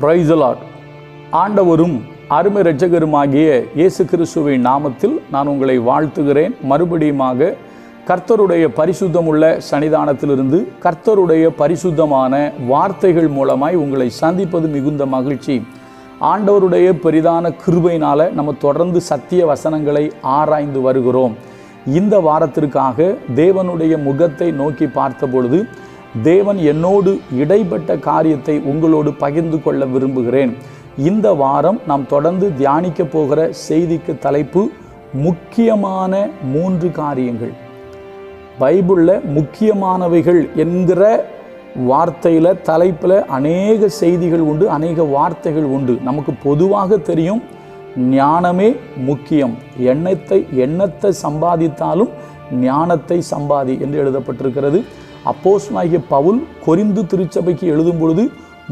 பிரைசலாட் ஆண்டவரும் அருமை இரட்சகருமாகிய இயேசு கிறிஸ்துவின் நாமத்தில் நான் உங்களை வாழ்த்துகிறேன். மறுபடியுமாக கர்த்தருடைய பரிசுத்தமுள்ள சன்னிதானத்திலிருந்து கர்த்தருடைய பரிசுத்தமான வார்த்தைகள் மூலமாய் உங்களை சந்திப்பது மிகுந்த மகிழ்ச்சி. ஆண்டவருடைய பெரிதான கிருபையினால் நம்ம தொடர்ந்து சத்திய வசனங்களை ஆராய்ந்து வருகிறோம். இந்த வாரத்திற்காக தேவனுடைய முகத்தை நோக்கி பார்த்த பொழுது தேவன் என்னோடு இடைப்பட்ட காரியத்தை உங்களோடு பகிர்ந்து கொள்ள விரும்புகிறேன். இந்த வாரம் நாம் தொடர்ந்து தியானிக்க போகிற செய்திக்கு தலைப்பு முக்கியமான மூன்று காரியங்கள். பைபிளில் முக்கியமானவைகள் என்கிற வார்த்தையில் தலைப்பில் அநேக செய்திகள் உண்டு அநேக வார்த்தைகள் உண்டு. நமக்கு பொதுவாக தெரியும் ஞானமே முக்கியம். எண்ணத்தை எண்ணத்தை சம்பாதித்தாலும் ஞானத்தை சம்பாதி என்று எழுதப்பட்டிருக்கிறது. அப்போஸ்னாகிய பவுல் கொரிந்து திருச்சபைக்கு எழுதும் பொழுது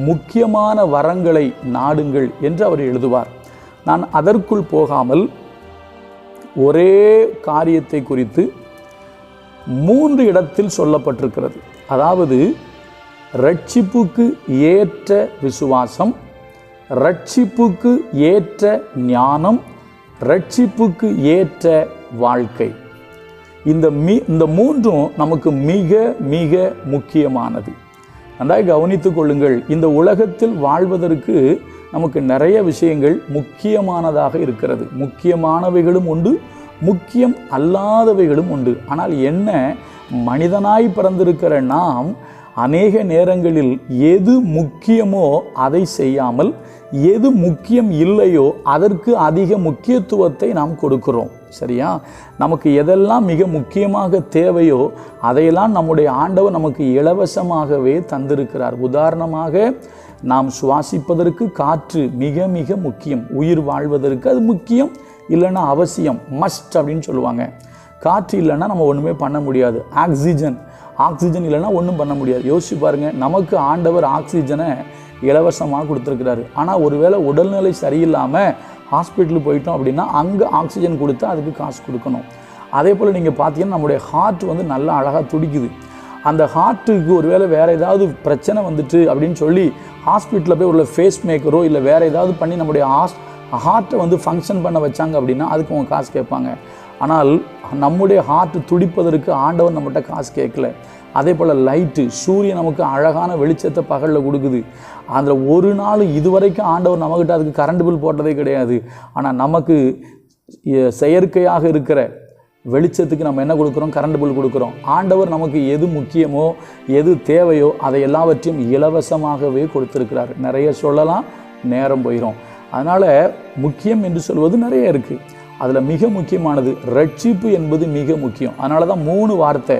முக்கியமான வரங்களை நாடுங்கள் என்று அவர் எழுதுவார். நான் அதற்குள் போகாமல் ஒரே காரியத்தை குறித்து மூன்று இடத்தில் சொல்லப்பட்டிருக்கிறது. அதாவது ரட்சிப்புக்கு ஏற்ற விசுவாசம் ரட்சிப்புக்கு ஏற்ற ஞானம் ரட்சிப்புக்கு ஏற்ற வாழ்க்கை. இந்த மீ இந்த மூன்றும் நமக்கு மிக மிக முக்கியமானது. நன்றாக கவனித்து கொள்ளுங்கள் இந்த உலகத்தில் வாழ்வதற்கு நமக்கு நிறைய விஷயங்கள் முக்கியமானதாக இருக்கிறது. முக்கியமானவைகளும் உண்டு முக்கியம் அல்லாதவைகளும் உண்டு. ஆனால் என்ன? மனிதனாய் பிறந்திருக்கிற நாம் அநேக நேரங்களில் எது முக்கியமோ அதை செய்யாமல் எது முக்கியம் இல்லையோ அதற்கு அதிக முக்கியத்துவத்தை நாம் கொடுக்கிறோம். சரியா? நமக்கு எதெல்லாம் மிக முக்கியமாக தேவையோ அதையெல்லாம் நம்முடைய ஆண்டவர் நமக்கு இலவசமாகவே தந்திருக்கிறார். உதாரணமாக நாம் சுவாசிப்பதற்கு காற்று மிக மிக முக்கியம். உயிர் வாழ்வதற்கு அது முக்கியம் இல்லைன்னா அவசியம். மஸ்ட் அப்படின்னு சொல்லுவாங்க. காற்று இல்லைன்னா நம்ம ஒன்றுமே பண்ண முடியாது. ஆக்சிஜன் ஆக்சிஜன் இல்லைன்னா ஒன்றும் பண்ண முடியாது. யோசிச்சு பாருங்கள் நமக்கு ஆண்டவர் ஆக்சிஜனை இலவசமாக கொடுத்துருக்கிறாரு. ஆனால் ஒருவேளை உடல்நிலை சரியில்லாமல் ஹாஸ்பிட்டலுக்கு போயிட்டோம் அப்படின்னா அங்கே ஆக்சிஜன் கொடுத்தா அதுக்கு காசு கொடுக்கணும். அதே போல் நீங்கள் பார்த்தீங்கன்னா நம்முடைய ஹார்ட் வந்து நல்லா அழகாக துடிக்குது. அந்த ஹார்ட்டுக்கு ஒருவேளை வேறு ஏதாவது பிரச்சனை வந்துட்டு அப்படின்னு சொல்லி ஹாஸ்பிட்டலில் போய் உள்ள ஃபேஸ் மேக்கரோ இல்லை வேறு ஏதாவது பண்ணி நம்முடைய ஹாஸ் ஹார்ட்டை வந்து ஃபங்க்ஷன் பண்ண வச்சாங்க அப்படின்னா அதுக்கு அவங்க காசு கேட்பாங்க. ஆனால் நம்முடைய ஹார்ட் துடிப்பதற்கு ஆண்டவன் நம்மகிட்ட காசு கேட்கல. அதே போல் லைட்டு சூரியன் நமக்கு அழகான வெளிச்சத்தை பகலில் கொடுக்குது. அதில் ஒரு நாள் இதுவரைக்கும் ஆண்டவர் நம்மக்கிட்ட அதுக்கு கரண்ட் பில் போட்டதே கிடையாது. ஆனால் நமக்கு செயற்கையாக இருக்கிற வெளிச்சத்துக்கு நம்ம என்ன கொடுக்குறோம்? கரண்ட் பில் கொடுக்குறோம். ஆண்டவர் நமக்கு எது முக்கியமோ எது தேவையோ அதை எல்லாவற்றையும் இலவசமாகவே கொடுத்துருக்கிறார். நிறைய சொல்லலாம் நேரம் போயிடும் அதனால் முக்கியம் என்று சொல்வது நிறைய இருக்குது அதில் மிக முக்கியமானது ரட்சிப்பு என்பது மிக முக்கியம். அதனால தான் மூணு வார்த்தை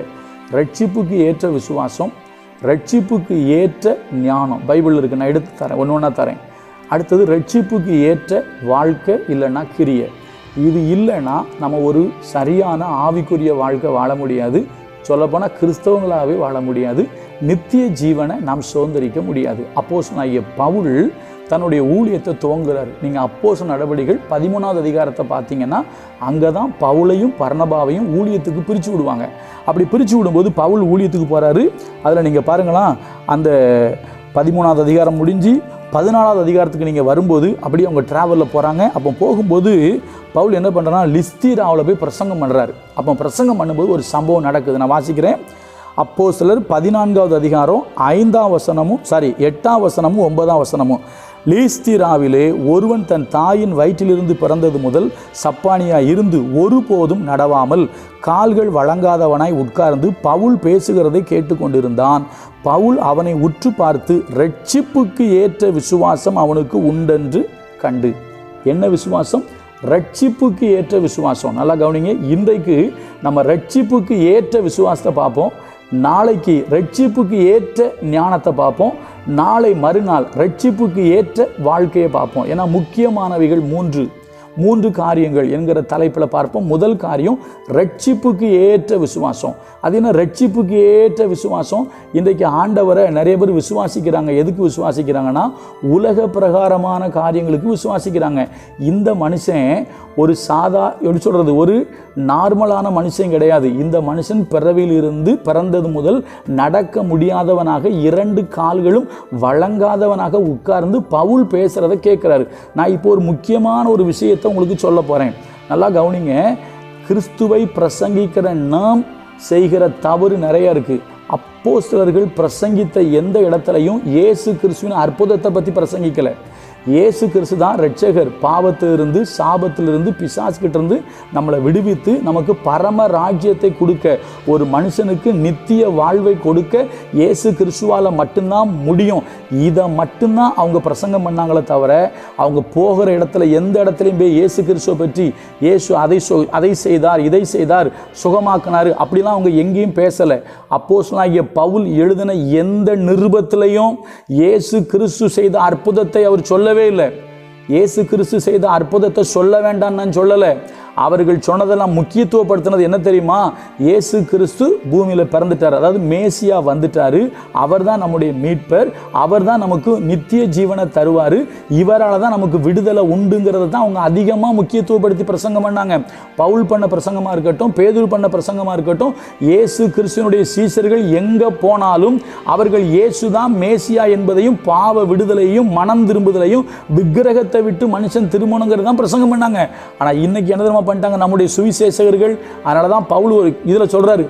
ரட்சிப்புக்கு ஏற்ற விசுவாசம் ரட்சிப்புக்கு ஏற்ற ஞானம். பைபிள் இருக்குது நான் எடுத்து தரேன். ஒன்று ஒன்றா தரேன். அடுத்தது ரட்சிப்புக்கு ஏற்ற வாழ்க்கை இல்லைன்னா கிரியை. இது இல்லைன்னா நம்ம ஒரு சரியான ஆவிக்குரிய வாழ்க்கை வாழ முடியாது. சொல்லப்போனால் கிறிஸ்தவங்களாகவே வாழ முடியாது. நித்திய ஜீவனை நாம் சுதந்திரிக்க முடியாது. அப்போஸ் நான் பவுல் தன்னுடைய ஊழியத்தை துவங்குறாரு. நீங்கள் அப்போஸ் நடவடிக்கைகள் பதிமூணாவது அதிகாரத்தை பார்த்தீங்கன்னா அங்கே தான் பவுலையும் பர்ணபாவையும் ஊழியத்துக்கு பிரித்து விடுவாங்க. அப்படி பிரித்து விடும்போது பவுல் ஊழியத்துக்கு போகிறாரு அதில் நீங்கள் பாருங்களா அந்த பதிமூணாவது அதிகாரம் முடிஞ்சு பதினாலாவது அதிகாரத்துக்கு நீங்கள் வரும்போது அப்படியே அவங்க ட்ராவலில் போகிறாங்க அப்போ போகும்போது பவுல் என்ன பண்ணுறனா லிஸ்தீராவில் போய் பிரசங்கம் பண்ணுறாரு அப்போ பிரசங்கம் பண்ணும்போது ஒரு சம்பவம் நடக்குது. நான் வாசிக்கிறேன். அப்போ சிலர் பதினான்காவது அதிகாரம் ஐந்தாம் வசனமும் சாரி எட்டாம் வசனமும் ஒன்பதாம் வசனமும். லீஸ்திராவிலே ஒருவன் தன் தாயின் வயிற்றிலிருந்து பிறந்தது முதல் சப்பானியா இருந்து ஒருபோதும் நடவாமல் கால்கள் வழங்காதவனாய் உட்கார்ந்து பவுல் பேசுகிறதை கேட்டுக்கொண்டிருந்தான். பவுல் அவனை உற்று பார்த்து ரட்சிப்புக்கு ஏற்ற விசுவாசம் அவனுக்கு உண்டென்று கண்டு. என்ன விசுவாசம்? ரட்சிப்புக்கு ஏற்ற விசுவாசம். நல்லா கவனிங்க இன்றைக்கு நம்ம ரட்சிப்புக்கு ஏற்ற விசுவாசத்தை பார்ப்போம். நாளைக்கு ரட்சிப்புக்கு ஏற்ற ஞானத்தை பார்ப்போம். நாளை மறுநாள் ரட்சிப்புக்கு ஏற்ற வாழ்க்கையை பார்ப்போம். ஏன்னா முக்கியமானவைகள் மூன்று. மூன்று காரியங்கள் என்கிற தலைப்பில் பார்ப்போம். முதல் காரியம் ரட்சிப்புக்கு ஏற்ற விசுவாசம். அது என்ன? ரட்சிப்புக்கு ஏற்ற விசுவாசம். இன்றைக்கு ஆண்டவரை நிறைய பேர் விசுவாசிக்கிறாங்க. எதுக்கு விசுவாசிக்கிறாங்கன்னா உலக பிரகாரமான காரியங்களுக்கு விசுவாசிக்கிறாங்க. இந்த மனுஷன் ஒரு சாதா எப்படி சொல்கிறது ஒரு நார்மலான மனுஷன் கிடையாது. இந்த மனுஷன் பிறவியிலிருந்து பிறந்தது முதல் நடக்க முடியாதவனாக இரண்டு கால்களும் வழங்காதவனாக உட்கார்ந்து பவுல் பேசுகிறத கேட்குறாரு. நான் இப்போ ஒரு முக்கியமான ஒரு விஷயத்தை உங்களுக்கு சொல்ல போகிறேன் நல்லா கவனிங்க. கிறிஸ்துவை பிரசங்கிக்கிற நாம் செய்கிற தவறு நிறைய இருக்குது சிலர்கள் பிரசங்கித்த எந்த இடத்துலையும் இயேசு கிறிஸ்துவின் அற்புதத்தை பற்றி பிரசங்கிக்கலை. இயேசு கிறிஸ்து தான் ரட்சகர் பாவத்திலிருந்து சாபத்திலிருந்து பிசாசுக்கிட்டிருந்து நம்மளை விடுவித்து நமக்கு பரம ராஜ்யத்தை கொடுக்க ஒரு மனுஷனுக்கு நித்திய வாழ்வை கொடுக்க இயேசு கிறிஸ்துவால் மட்டும்தான் முடியும். இதை மட்டும்தான் அவங்க பிரசங்கம் பண்ணாங்களே தவிர அவங்க போகிற இடத்துல எந்த இடத்துலையும் போய் இயேசு கிறிஸ்துவை பற்றி இயேசு அதை சொ அதை செய்தார் இதை செய்தார் சுகமாக்கினார் அப்படிலாம் அவங்க எங்கேயும் பேசலை. அப்போஸ்தலனாகிய பவுல் எழுதின எந்த நிருபத்திலையும் இயேசு கிறிஸ்து செய்த அற்புதத்தை அவர் சொல்ல சொல்லவே இல்லை. இயேசு கிறிஸ்து செய்த அற்புதத்தை சொல்ல வேண்டாம் நான் சொல்லலை. அவர்கள் சொன்னதெல்லாம் முக்கியத்துவப்படுத்தினது என்ன தெரியுமா? இயேசு கிறிஸ்து பூமியில் பிறந்துட்டார். அதாவது மேசியா வந்துட்டார். அவர் தான் நம்முடைய மீட்பர். அவர் தான் நமக்கு நித்திய ஜீவனை தருவார். இவரால் தான் நமக்கு விடுதலை உண்டுங்கிறத தான் அவங்க அதிகமாக முக்கியத்துவப்படுத்தி பிரசங்கம் பண்ணாங்க. பவுல் பண்ண பிரசங்கமாக இருக்கட்டும் பேதூர் பண்ண பிரசங்கமாக இருக்கட்டும் இயேசு கிறிஸ்துவனுடைய சீசர்கள் எங்கே போனாலும் அவர்கள் இயேசு தான் மேசியா என்பதையும் பாவ விடுதலையும் மனம் திரும்புதலையும் விக்கிரகத்தை விட்டு மனுஷன் திருமணங்கிறது தான் பிரசங்கம் பண்ணாங்க. ஆனால் இன்னைக்கு என்ன தெரியுமா பண்ணிட்டாங்க நம்முடைய சுவிசேஷகர்கள். அதனால தான் பவுல் ஒரு இதில் சொல்கிறாரு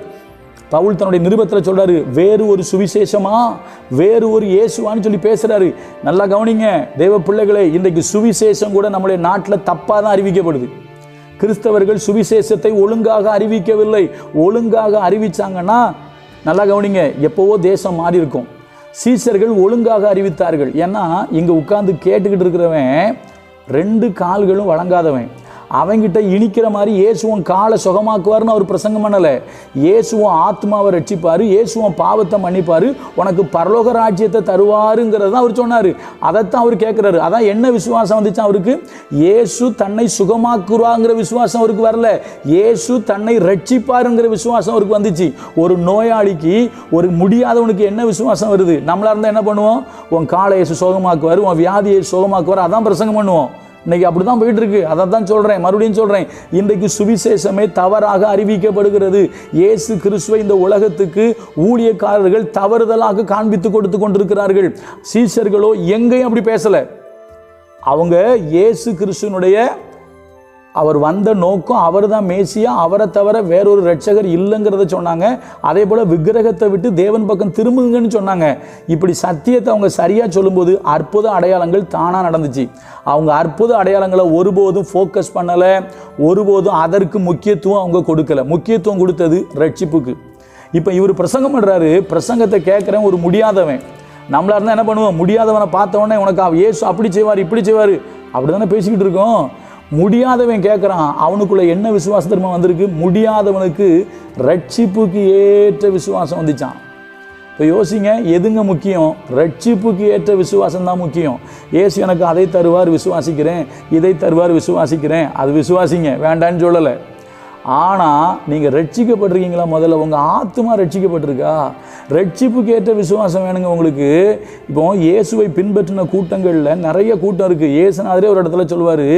பவுல் தன்னுடைய நிருபத்தில் சொல்றாரு வேறு ஒரு சுவிசேஷமா? வேறு ஒரு இயேசுவான்னு சொல்லி பேசுறாரு. நல்லா கவனிங்க தெய்வ பிள்ளைகளே இன்றைக்கு சுவிசேஷம் கூட நம்முடைய நாட்டில் தப்பாக தான் அறிவிக்கப்படுது. கிறிஸ்தவர்கள் சுவிசேஷத்தை ஒழுங்காக அறிவிக்கவில்லை. ஒழுங்காக அறிவித்தாங்கன்னா நல்லா கவனிங்க எப்போவோ தேசம் மாறி இருக்கும். சீசர்கள் ஒழுங்காக அறிவித்தார்கள். ஏன்னா இங்கே உட்காந்து கேட்டுக்கிட்டு இருக்கிறவன் ரெண்டு கால்களும் வழங்காதவன். அவங்கிட்ட இனிக்கிற மாதிரி இயேசுவன் காலை சுகமாக்குவார்னு அவர் பிரசங்கம் பண்ணலை. இயேசுவன் ஆத்மாவை ரட்சிப்பார் இயேசுவன் பாவத்தை மன்னிப்பார் உனக்கு பரலோக ராஜ்யத்தை தருவாருங்கிறது தான் அவர் சொன்னார். அதைத்தான் அவர் கேட்குறாரு அதான் என்ன விசுவாசம் வந்துச்சு அவருக்கு? இயேசு தன்னை சுகமாக்குறாங்கிற விசுவாசம் அவருக்கு வரல. இயேசு தன்னை ரட்சிப்பாருங்கிற விசுவாசம் அவருக்கு வந்துச்சு. ஒரு நோயாளிக்கு ஒரு முடியாதவனுக்கு என்ன விசுவாசம் வருது? நம்மளா இருந்தால் என்ன பண்ணுவோம்? உன் காலை இயேசு சுகமாக்குவார் உன் வியாதியை சுகமாக்குவார். அதான் பிரசங்கம் பண்ணுவோம். இன்னைக்கு அப்படி தான் போயிட்டு இருக்கு அதை தான் சொல்கிறேன் மறுபடியும் சொல்கிறேன் இன்றைக்கு சுவிசேஷமே தவறாக அறிவிக்கப்படுகிறது. இயேசு கிறிஸ்துவை இந்த உலகத்துக்கு ஊழியக்காரர்கள் தவறுதலாக காண்பித்து கொடுத்து கொண்டிருக்கிறார்கள். சீஷர்களோ எங்கேயும் அப்படி பேசலை. அவங்க இயேசு கிறிஸ்துவனுடைய அவர் வந்த நோக்கம் அவர் தான் மேசியா அவரை தவிர வேறொரு ரட்சகர் இல்லைங்கிறத சொன்னாங்க. அதே போல் விக்கிரகத்தை விட்டு தேவன் பக்கம் திரும்புங்கன்னு சொன்னாங்க. இப்படி சத்தியத்தை அவங்க சரியாக சொல்லும்போது அற்புத அடையாளங்கள் தானாக நடந்துச்சு. அவங்க அற்புத அடையாளங்களை ஒருபோதும் ஃபோக்கஸ் பண்ணலை. ஒருபோதும் அதற்கு முக்கியத்துவம் அவங்க கொடுக்கல. முக்கியத்துவம் கொடுத்தது ரட்சிப்புக்கு இப்போ இவர் பிரசங்கம் பண்ணுறாரு பிரசங்கத்தை கேட்குறேன் ஒரு முடியாதவன். நம்மளா இருந்தால் என்ன பண்ணுவோம்? முடியாதவனை பார்த்தவொடனே உனக்கு ஏசு அப்படி செய்வார் இப்படி செய்வார். அப்படி தானே பேசிக்கிட்டு இருக்கோம். முடியாதவன் கேட்குறான் அவனுக்குள்ள என்ன விசுவாசம் திரும்ப வந்திருக்கு? முடியாதவனுக்கு ரட்சிப்புக்கு ஏற்ற விசுவாசம் வந்துச்சான் இப்போ யோசிங்க எதுங்க முக்கியம்? ரட்சிப்புக்கு ஏற்ற விசுவாசம் தான் முக்கியம். ஏசு எனக்கு அதை தருவார் விசுவாசிக்கிறேன். இதை தருவார் விசுவாசிக்கிறேன். அது விசுவாசிங்க. வேண்டான்னு சொல்லலை. ஆனால் நீங்கள் ரட்சிக்கப்பட்டிருக்கீங்களா முதல்ல? உங்கள் ஆத்மா ரட்சிக்கப்பட்டிருக்கா? ரட்சிப்புக்கு ஏற்ற விசுவாசம் வேணுங்க உங்களுக்கு. இப்போ இயேசுவை பின்பற்றின கூட்டங்களில் நிறைய கூட்டம் இருக்குது இயேசுநாதரே ஒரு இடத்துல சொல்லுவார்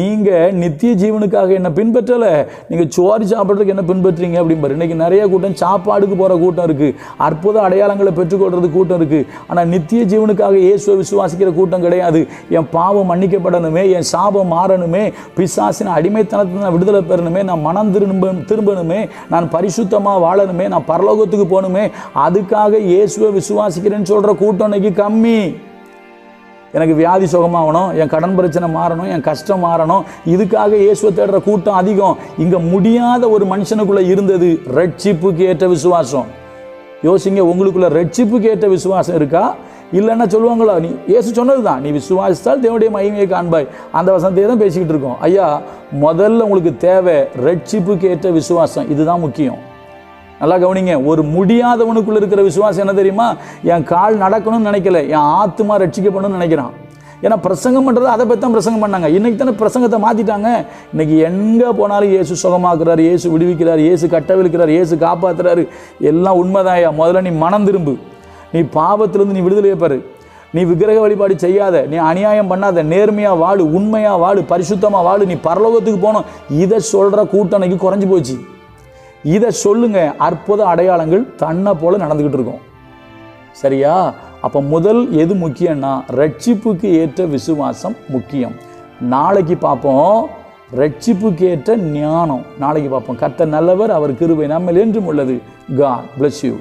நீங்கள் நித்திய ஜீவனுக்காக என்ன பின்பற்றலை. நீங்கள் சோறு சாப்பிட்றதுக்கு என்ன பின்பற்றுறீங்க அப்படிம்பாரு. இன்றைக்கி நிறைய கூட்டம் சாப்பாடுக்கு போகிற கூட்டம் இருக்குது அற்புத அடையாளங்களை பெற்றுக்கொள்றது கூட்டம் இருக்குது ஆனால் நித்திய ஜீவனுக்காக இயேசுவை விசுவாசிக்கிற கூட்டம் கிடையாது. என் பாவம் மன்னிக்கப்படணுமே என் சாபம் மாறணுமே பிசாசின அடிமைத்தனத்தை நான் விடுதலை பெறணுமே நான் மன மனம் திரும்ப திரும்பணுமே நான் பரிசுத்தமாக வாழணுமே நான் பரலோகத்துக்கு போகணுமே அதுக்காக இயேசுவை விசுவாசிக்கிறேன்னு சொல்கிற கூட்டம் இன்னைக்கு கம்மி. எனக்கு வியாதி சுகமாகணும் என் கடன் பிரச்சனை மாறணும் என் கஷ்டம் மாறணும் இதுக்காக இயேசுவை தேடுற கூட்டம் அதிகம். இங்கே முடியாத ஒரு மனுஷனுக்குள்ளே இருந்தது ரட்சிப்புக்கு ஏற்ற விசுவாசம். யோசிங்க உங்களுக்குள்ள ரட்சிப்புக்கு ஏற்ற விசுவாசம் இருக்கா? இல்லைன்னா சொல்லுவாங்களா நீ இயேசு சொன்னது தான் நீ விசுவாசித்தால் தேவனுடைய மகிமையை காண்பாய். அந்த வசனத்தை தான் பேசிக்கிட்டு இருக்கோம். ஐயா முதல்ல உங்களுக்கு தேவை ரட்சிப்புக்கு ஏற்ற விசுவாசம். இதுதான் முக்கியம். நல்லா கவனிங்க ஒரு முடியாதவனுக்குள்ளே இருக்கிற விசுவாசம் என்ன தெரியுமா? என் கால் நடக்கணும்னு நினைக்கல என் ஆத்மா ரட்சிக்கப்படணும்னு நினைக்கிறான். ஏன்னா பிரசங்கம் பண்ணுறது அதை பற்றி தான் பிரசங்கம் பண்ணாங்க. இன்றைக்கி தானே பிரசங்கத்தை மாற்றிட்டாங்க இன்றைக்கி எங்கே போனாலும் ஏசு சுகமாக்குறாரு ஏசு விடுவிக்கிறார் ஏசு கட்டவிழ்க்கிறார் ஏசு காப்பாத்துறாரு. எல்லாம் உண்மைதாயா முதல்ல நீ மனம் திரும்பு. நீ பாவத்திலிருந்து நீ விடுதலையை பெறு. நீ விக்கிரக வழிபாடு செய்யாத நீ அநியாயம் பண்ணாத நேர்மையாக வாழு உண்மையாக வாழு பரிசுத்தமாக வாழு நீ பரலோகத்துக்கு போகணும். இதை சொல்கிற கூட்டணைக்கு குறைஞ்சி போச்சு. இதை சொல்லுங்க அற்புத அடையாளங்கள் தன்னை போல் நடந்துக்கிட்டு இருக்கும். சரியா? அப்போ முதல் எது முக்கியம்னா ரட்சிப்புக்கு ஏற்ற விசுவாசம் முக்கியம். நாளைக்கு பார்ப்போம் ரட்சிப்புக்கு ஏற்ற ஞானம். நாளைக்கு பார்ப்போம். கத்த நல்லவர் அவர் கிருபை நம்ம என்றும் உள்ளது. God bless you